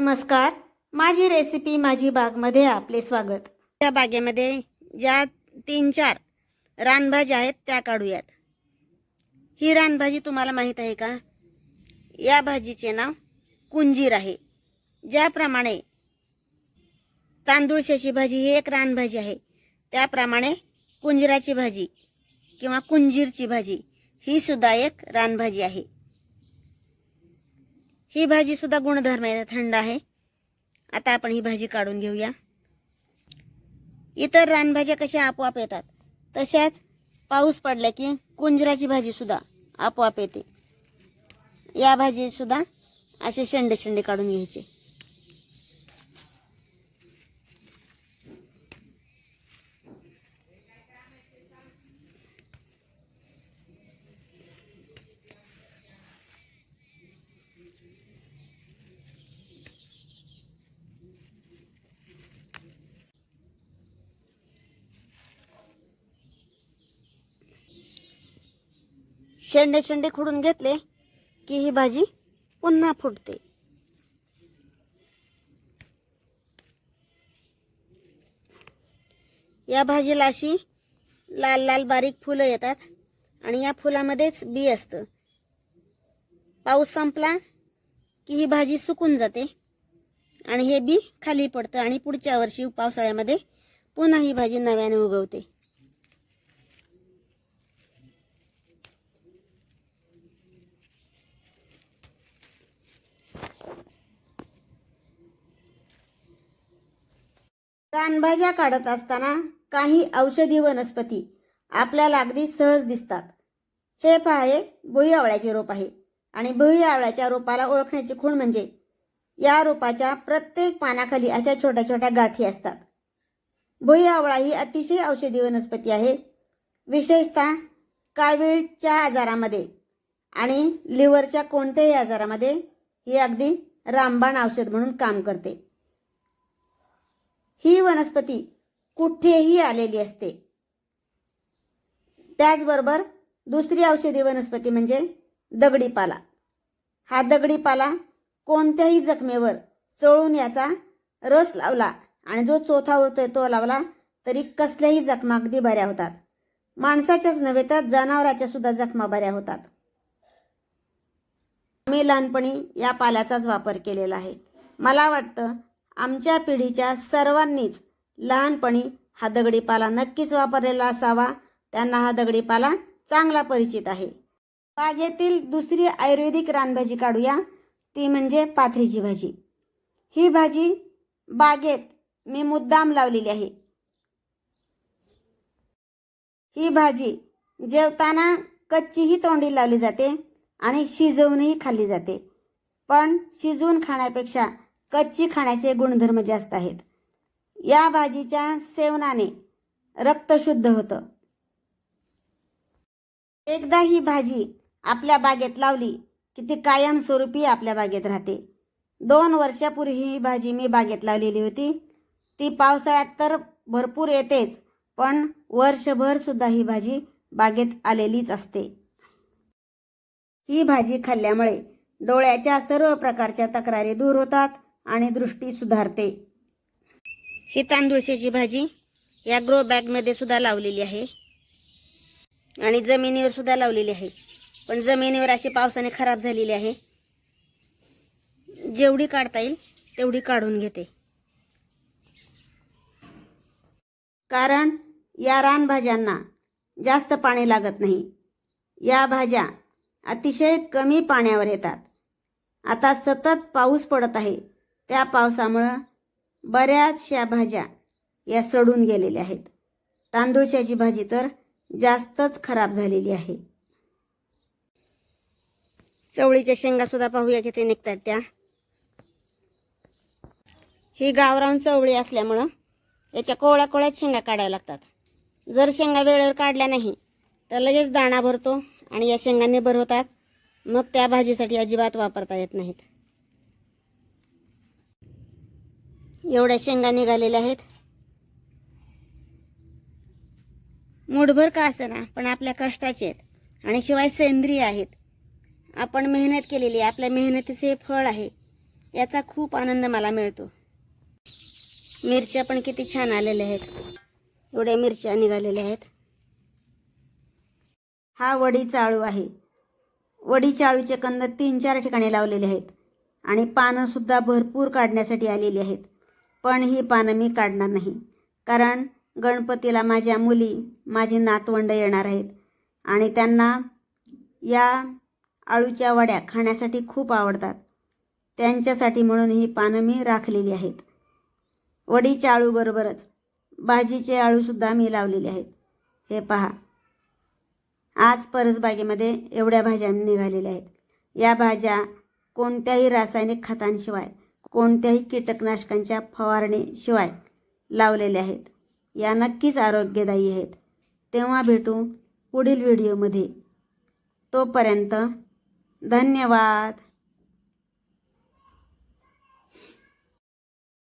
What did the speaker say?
नमस्कार. माझी रेसिपी माझी बागमध्ये आपले स्वागत. त्या बागेमध्ये ज्या तीन चार रानभाज्या आहेत त्या काढूयात. ही रानभाजी तुम्हाला माहीत आहे का? या भाजीचे नाव कुंजीर आहे. ज्याप्रमाणे तांदूळशाची भाजी ही एक रानभाजी आहे. त्याप्रमाणे कुंजिराची भाजी किंवा कुंजीरची भाजी ही सुद्धा एक रानभाजी आहे. ही भाजी सुद्धा गुणधर्म थंड आहे. आता आपण ही भाजी काढून घेऊया. इतर रानभाज्या कशा आपोआप येतात? तशाच पाऊस पडला की कुंजराची भाजी सुद्धा आपोआप येते. या भाजी सुद्धा असे शेंडे शेंडे काढून घ्यायचे. शेंडे शेंडे खुडून घेतले की ही भाजी पुन्हा फुटते. या भाजीला अशी लाल लाल बारीक फुलं येतात आणि या फुलामध्येच बी असतं. पाऊस संपला की ही भाजी सुकून जाते आणि हे बी खाली पडतं आणि पुढच्या वर्षी पावसाळ्यामध्ये पुन्हा ही भाजी नव्याने उगवते. रानभाज्या काढत असताना काही औषधी वनस्पती आपल्याला अगदी सहज दिसतात. हे पहा हे रोप आहे आणि भुईआवळ्याच्या रोपाला ओळखण्याची खूण म्हणजे या रोपाच्या प्रत्येक पानाखाली अशा छोट्या छोट्या गाठी असतात. भुईआवळा ही अतिशय औषधी वनस्पती आहे. विशेषतः कावीळच्या आजारामध्ये आणि लिव्हरच्या कोणत्याही आजारामध्ये ही अगदी रामबाण औषध म्हणून काम करते. ही वनस्पती कुठेही आलेली असते. त्याचबरोबर दुसरी औषधी वनस्पती म्हणजे दगडी पाला हा दगडी पाला कोणत्याही जखमेवर चळून याचा रस लावला आणि जो चोथा उरतोय तो लावला तरी कसल्याही जखमा अगदी बऱ्या होतात. माणसाच्याच नव्हे तर जनावराच्या सुद्धा जखमा बऱ्या होतात. आम्ही लहानपणी या पाल्याचाच वापर केलेला आहे. मला वाटतं आमच्या पिढीच्या सर्वांनीच लहानपणी हा दगडीपाला नक्कीच वापरलेला असावा. त्यांना हा दगडीपाला चांगला परिचित आहे. बागेतील दुसरी आयुर्वेदिक रानभाजी काढूया. ती म्हणजे पाथरीची भाजी. ही भाजी बागेत मी मुद्दाम लावलेली आहे. ही भाजी जेवताना कच्चीही तोंडी लावली जाते आणि शिजवूनही खाल्ली जाते. पण शिजवून खाण्यापेक्षा कच्ची खाण्याचे गुणधर्म जास्त आहेत. या भाजीच्या सेवनाने रक्त शुद्ध होतं. एकदा ही भाजी आपल्या बागेत लावली की ती कायमस्वरूपी आपल्या बागेत राहते. दोन वर्षापूर्वी ही भाजी मी बागेत लावलेली होती. ती पावसाळ्यात तर भरपूर येतेच पण वर्षभर सुद्धा ही भाजी बागेत आलेलीच असते. ही भाजी खाल्ल्यामुळे डोळ्याच्या सर्व प्रकारच्या तक्रारी दूर होतात. आणि दृष्टी सुधारते. ही तांदूळशाची भाजी या ग्रो बॅगमध्ये सुद्धा लावलेली आहे. आणि जमिनीवर सुद्धा लावलेली आहे. पण जमिनीवर अशी पावसाने खराब झालेली आहे. जेवढी काढता येईल तेवढी काढून घेते. कारण या रानभाज्यांना जास्त पाणी लागत नाही. या भाज्या अतिशय कमी पाण्यावर येतात. आता सतत पाऊस पडत आहे. त्या पावसामुळं बऱ्याचशा भाज्या या सडून गेलेल्या आहेत. तांदूळशाची भाजी तर जास्तच खराब झालेली आहे. चवळीच्या शेंगासुद्धा पाहूया पाहूया किती निघतात त्या. ही गावरान चवळी असल्यामुळं याच्या कोवळ्या कोवळ्यात शेंगा काढायला लागतात. जर शेंगा वेळेवर काढल्या नाही तर लगेच दाणा भरतो आणि या शेंगांनी भरवतात मग त्या भाजीसाठी अजिबात वापरता येत नाहीत. एवढ्या शेंगा निघालेल्या आहेत. मूठभर का ना पण आपल्या कष्टाचे आहेत. आणि शिवाय सेंद्रिय आहेत. आपण मेहनत केलेली आहे. आपल्या मेहनतीचे हे फळ आहे. याचा खूप आनंद मला मिळतो. मिरच्या पण किती छान आलेल्या आहेत. एवढ्या मिरच्या निघालेल्या आहेत. हा वडी चाळू आहे. वडी चाळूचे कंद तीन चार ठिकाणी लावलेले आहेत. आणि पानंसुद्धा भरपूर काढण्यासाठी आलेली आहेत. पण ही पानं मी काढणार नाही. कारण गणपतीला माझ्या मुली माझी नातवंड येणार आहेत आणि त्यांना या आळूच्या वड्या खाण्यासाठी खूप आवडतात. त्यांच्यासाठी म्हणून ही पानं मी राखलेली आहेत. वडीच्या आळूबरोबरच भाजीचे आळूसुद्धा मी लावलेले आहेत. हे पहा. आज परसबागेमध्ये एवढ्या भाज्या निघालेल्या आहेत. या भाज्या कोणत्याही रासायनिक खतांशिवाय कोणत्याही कीटकनाशकांच्या फवारणीशिवाय लावलेल्या आहेत. या नक्कीच आरोग्यदायी आहेत. तेव्हा भेटू पुढील व्हिडिओमध्ये. तोपर्यंत धन्यवाद.